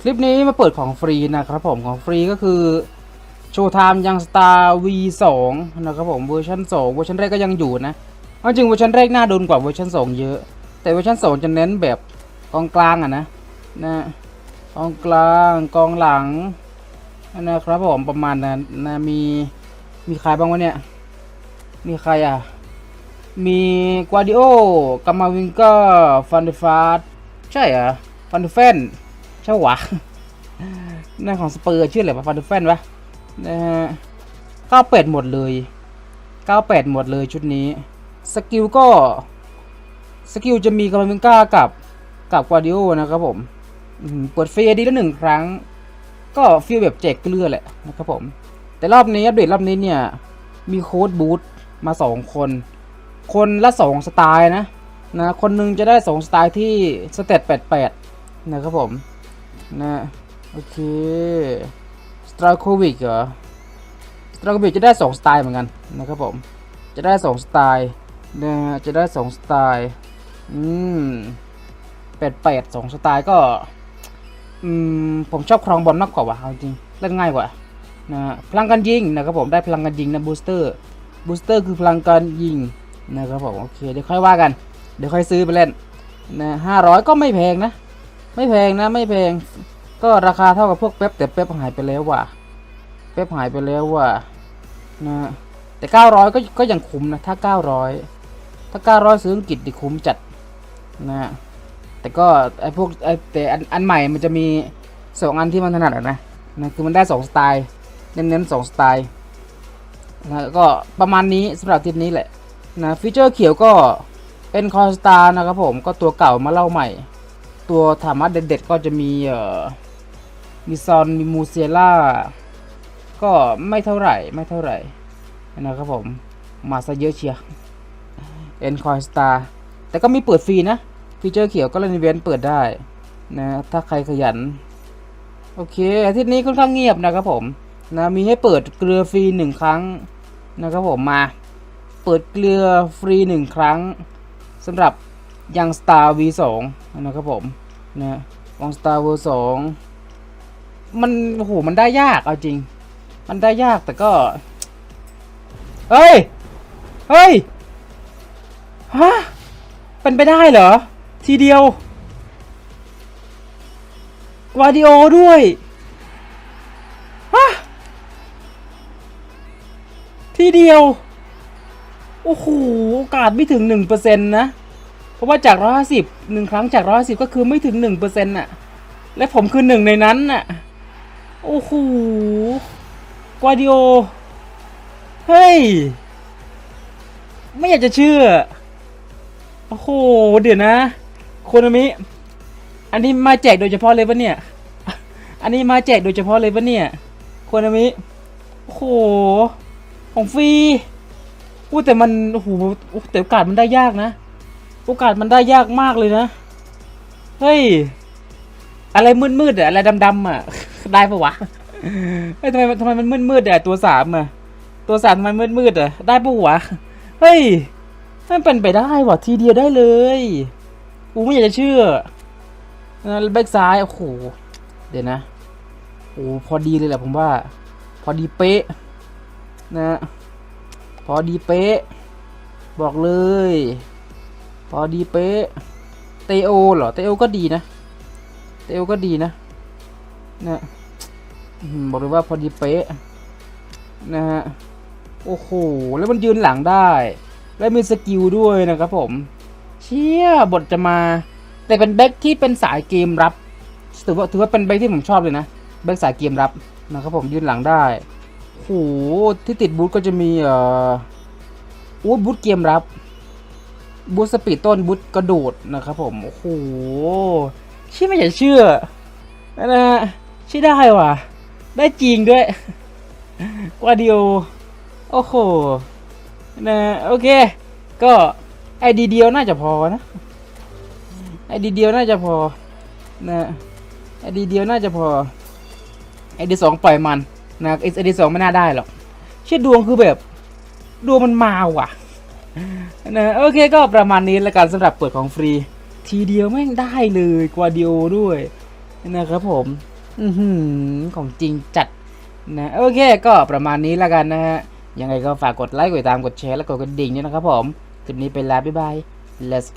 คลิปนี้มาเปิดของฟรีนะครับผมของฟรีก็คือโชว์ไทม์ยัง Star V2 นะครับผมเวอร์ชัน2เวอร์ชันแรกก็ยังอยู่นะเอาจริงเวอร์ชันแรกน่าโดนกว่าเวอร์ชัน2 เยอะ แต่เวอร์ชัน2 จะเน้นแบบกองกลางอะนะนะกองกลางกองหลังนะครับผมประมาณนั้นนะมีมีใครบ้างวะเนี่ย มีใครอะ มีกวาดิโอกามาวิงเกอร์ฟันเดฟาร์ใช่เหรอฟันเดเฟน ใช่หวะนั่นของสเปอร์ชื่ออะไรวะฟันเดเฟนวะนะฮะเก้าแปดหมดเลยเก้าแปดหมดเลยชุดนี้ สกิลก็ สกิลจะมีกามาวิงก้ากับกับกวาดิโอนะครับผมเปิดฟรดีละหนึ่งครั้ง ก็ฟีลแบบแจกเกลือแหละนะครับผม แต่รอบนี้อัปเดตรอบนี้เนี่ย มีโค้ดบูทมาสองคน คนละสองสไตล์นะนะ คนหนึงจะได้สองสไตล์ที่สเตตแปดแปดนะครับผม นะโอเคสตราโควิกเหรอสตราโควิกจะได้สองสไตล์เหมือนกันนะครับผม จะได้สองสไตล์นะฮะจะได้สองสไตล์ อืมแปดแปดสองสไตล์ก็ อืม ผมชอบครองบอลมากกว่าว่ะเอาจริง เล่นง่ายกว่า นะพลังการยิงนะครับผม ได้พลังการยิงนะบูสเตอร์ บูสเตอร์คือพลังการยิงนะครับผม โอเค เดี๋ยวค่อยว่ากัน เดี๋ยวค่อยซื้อไปเล่นนะห้าร้อยก็ไม่แพงนะ ไม่แพงนะ ไม่แพง ก็ราคาเท่ากับพวกเป๊ปแต่เป๊ปหายไปแล้วว่ะเป๊ปหายไปแล้วว่ะนะแต่เก้าร้อยก็ก็ยังคุ้มนะถ้าเก้าร้อยถ้าเก้าร้อยซื้ออังกฤษดิคุ้มจัดนะแต่ก็ไอพวกไอแต่อันอันใหม่มันจะมีสองอันที่มันถนัดนะนะคือมันได้สองสไตล์เน้นๆสองสไตล์นะก็ประมาณนี้สำหรับทีนี้แหละนะฟีเจอร์เขียวก็เป็นคอสตาร์นะครับผมก็ตัวเก่ามาเล่าใหม่ ตัวถามัดเด็ดๆก็จะมีเอ่อมีซอนมีมูเซล่า ก็ไม่เท่าไหร่ไม่เท่าไหร่นะครับผม มาซะเยอะเชียร์เอ็นคอยสตาร์แต่ก็มีเปิดฟรีนะฟีเจอร์เขียวก็เล่นเวนเปิดได้นะถ้าใครขยัน โอเคอาทิตย์นี้ค่อนข้างเงียบนะครับผมนะมีให้เปิดเกลือฟรีหนึ่งครั้งนะครับผมมา เปิดเกลือฟรีหนึ่งครั้งสำหรับ ยัง Star V2 นะครับผมนะวง Star V2 มันโอ้โหมันได้ยากเอาจริง มันได้ยากแต่ก็เฮ้ย เฮ้ย ฮะ เป็นไปได้เหรอ ทีเดียววาดิโอด้วย ฮะ ทีเดียว โอ้โห โอกาสไม่ถึงหนึ่งเปอร์เซ็นต์นะ เพราะว่าจากร้อยสิบหนึ่งครั้งจากร้อยสิบก็คือไม่ถึงหนึ่งเปอร์เซ็นต์น่ะ และผมคือหนึ่งในนั้นน่ะ โอ้โหกวาดิโอ เฮ้ย ไม่อยากจะเชื่อ โอ้โห เดี๋ยวนะโคนามิ อันนี้มาแจกโดยเฉพาะเลยปะเนี่ย อันนี้มาแจกโดยเฉพาะเลยปะเนี่ยโคนามิ โอ้โห ของฟรีอู้แต่มัน โอ้โหอู้แต่โอกาสมันได้ยากนะ โอกาสมันได้ยากมากเลยนะ เฮ้ย อะไรมืดๆอะอะไรดำๆอะได้ปะวะเฮ้ยทำไมทำไมมันมืดๆอะตัวสามอะตัวสามทำไมมืดๆอะได้ปะวะ เฮ้ยมันเป็นไปได้ว่ะทีเดียวได้เลยกูไม่อยากจะเชื่อนะแบ็กซ้าย โอ้โห เดี๋ยวนะ โอ้พอดีเลยแหละผมว่า พอดีเป๊ะ นะ พอดีเป๊ะ บอกเลย พอดีเป๊ะเตโอเหรอเตโอก็ดีนะเตโอก็ดีนะนะบอกเลยว่าพอดีเป๊ะนะฮะโอ้โหแล้วมันยืนหลังได้ และมีสกิลด้วยนะครับผม เชี่ยบทจะมา แต่เป็นแบ็คที่เป็นสายเกมรับถือว่าถือว่าเป็นแบ็คที่ผมชอบเลยนะแบ็คสายเกมรับนะครับผมยืนหลังได้โอ้โหที่ติดบูทก็จะมีเอ่ออูดบูทเกมรับ บูสปีดต้นบูทกระโดดนะครับผม โอ้โหชี่ยไม่อยากเชื่อนะฮะใช่ได้ว่ะ ได้จริงด้วยกว่าเดิโอโอ้โหนะโอเค ก็ไอดีเดียวน่าจะพอนะไอดีเดียวน่าจะพอนะไอดีเดียวน่าจะพอไอดีสองปล่อยมันนะไอดีสองไม่น่าได้หรอกเชื่อดวงคือแบบดวงมันมาว่ะ นะโอเคก็ประมาณนี้ละกันสำหรับเปิดของฟรี ทีเดียวแม่งได้เลยกว่าเดียวด้วยนะครับผมอืของจริงจัดนะโอเคก็ประมาณนี้ละกันนะฮะยังไงก็ฝากกดไลค์กดติดตามกดแชร์และกดกระดิ่งด้วยนะครับผมคลิปนี้ไปแล้วบ๊ายบาย let's